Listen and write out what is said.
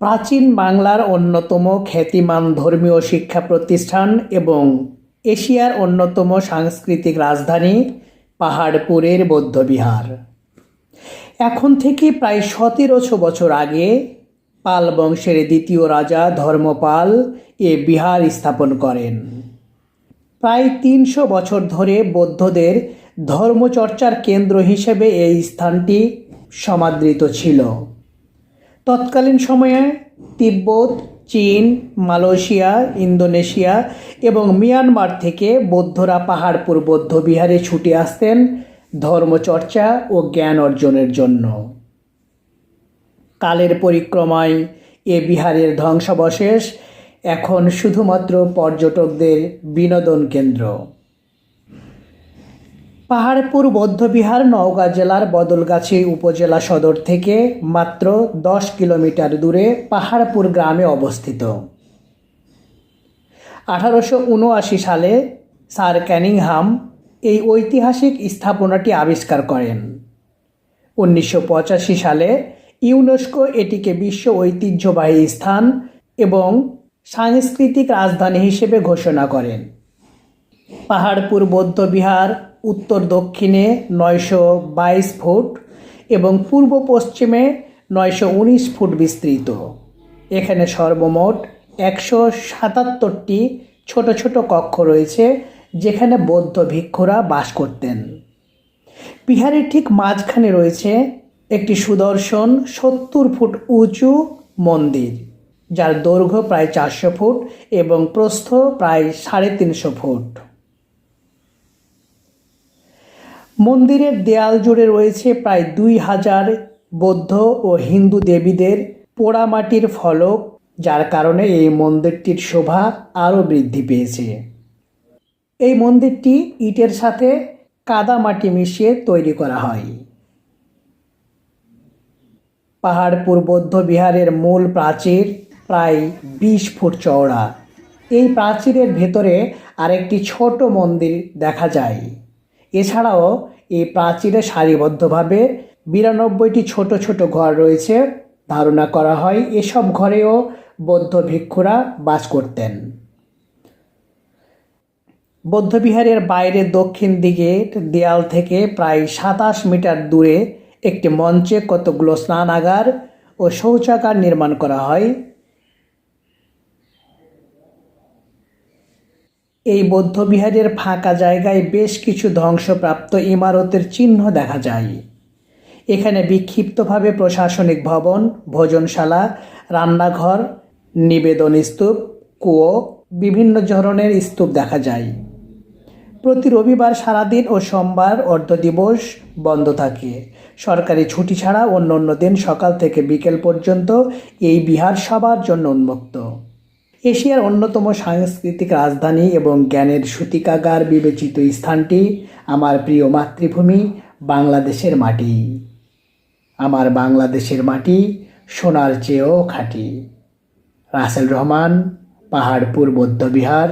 প্রাচীন বাংলার অন্যতম খ্যাতিমান ধর্মীয় শিক্ষা প্রতিষ্ঠান এবং এশিয়ার অন্যতম সাংস্কৃতিক রাজধানী পাহাড়পুরের বৌদ্ধবিহার। এখন থেকে প্রায় সতেরোশো বছর আগে পাল বংশের দ্বিতীয় রাজা ধর্মপাল এ বিহার স্থাপন করেন। প্রায় তিনশো বছর ধরে বৌদ্ধদের ধর্মচর্চার কেন্দ্র হিসেবে এই স্থানটি সমাদৃত ছিল। তৎকালীন সময়ে তিব্বত, চীন, মালয়েশিয়া, ইন্দোনেশিয়া এবং মিয়ানমার থেকে বৌদ্ধরা পাহাড়পুর বৌদ্ধবিহারে ছুটে আসতেন ধর্মচর্চা ও জ্ঞান অর্জনের জন্য। কালের পরিক্রমায় এ বিহারের ধ্বংসাবশেষ এখন শুধুমাত্র পর্যটকদের বিনোদন কেন্দ্র। পাহাড়পুর বৌদ্ধবিহার নওগাঁ জেলার বদলগাছি উপজেলা সদর থেকে মাত্র দশ কিলোমিটার দূরে পাহাড়পুর গ্রামে অবস্থিত। আঠারোশো উনআশি সালে স্যার ক্যানিংহাম এই ঐতিহাসিক স্থাপনাটি আবিষ্কার করেন। উনিশশো পঁচাশি সালে ইউনেস্কো এটিকে বিশ্ব ঐতিহ্যবাহী স্থান এবং সাংস্কৃতিক রাজধানী হিসেবে ঘোষণা করেন। পাহাড়পুর বৌদ্ধবিহার উত্তর দক্ষিণে নয়শো বাইশ ফুট এবং পূর্ব পশ্চিমে নয়শো উনিশ ফুট বিস্তৃত। এখানে সর্বমোট একশো সাতাত্তরটি ছোট ছোট কক্ষ রয়েছে, যেখানে বৌদ্ধ ভিক্ষুরা বাস করতেন। বিহারের ঠিক মাঝখানে রয়েছে একটি সুদর্শন সত্তর ফুট উঁচু মন্দির, যার দৈর্ঘ্য প্রায় চারশো ফুট এবং প্রস্থ প্রায় সাড়ে তিনশো ফুট। মন্দিরের দেয়াল জুড়ে রয়েছে প্রায় দুই হাজার বৌদ্ধ ও হিন্দু দেবীদের পোড়ামাটির ফলক, যার কারণে এই মন্দিরটির শোভা আরও বৃদ্ধি পেয়েছে। এই মন্দিরটি ইটের সাথে কাদামাটি মিশিয়ে তৈরি করা হয়। পাহাড়পুর বৌদ্ধ বিহারের মূল প্রাচীর প্রায় বিশ ফুট চওড়া। এই প্রাচীরের ভেতরে আরেকটি ছোট মন্দির দেখা যায়। এছাড়াও এই প্রাচীরে সারিবদ্ধভাবে বিরানব্বইটি ছোট ছোট ঘর রয়েছে। ধারণা করা হয় এসব ঘরেও বৌদ্ধ ভিক্ষুরা বাস করতেন। বৌদ্ধবিহারের বাইরে দক্ষিণ দিকে দেয়াল থেকে প্রায় সাতাশ মিটার দূরে একটি মঞ্চে কতগুলো স্নানাগার ও শৌচাগার নির্মাণ করা হয়। এই বৌদ্ধবিহারের ফাঁকা জায়গায় বেশ কিছু ধ্বংসপ্রাপ্ত ইমারতের চিহ্ন দেখা যায়। এখানে বিক্ষিপ্তভাবে প্রশাসনিক ভবন, ভোজনশালা, রান্নাঘর, নিবেদন স্তূপ, কুয়ো, বিভিন্ন ধরনের স্তূপ দেখা যায়। প্রতি রবিবার সারাদিন ও সোমবার অর্ধ দিবস বন্ধ থাকে। সরকারি ছুটি ছাড়া অন্য অন্য দিন সকাল থেকে বিকেল পর্যন্ত এই বিহার সবার জন্য উন্মুক্ত। এশিয়ার অন্যতম সাংস্কৃতিক রাজধানী এবং জ্ঞানের সূতিকাগার বিবেচিত স্থানটি আমার প্রিয় মাতৃভূমি, বাংলাদেশের মাটি। আমার বাংলাদেশের মাটি সোনার চেয়েও খাঁটি। রাসেল রহমান পাহাড়পুর বৌদ্ধবিহার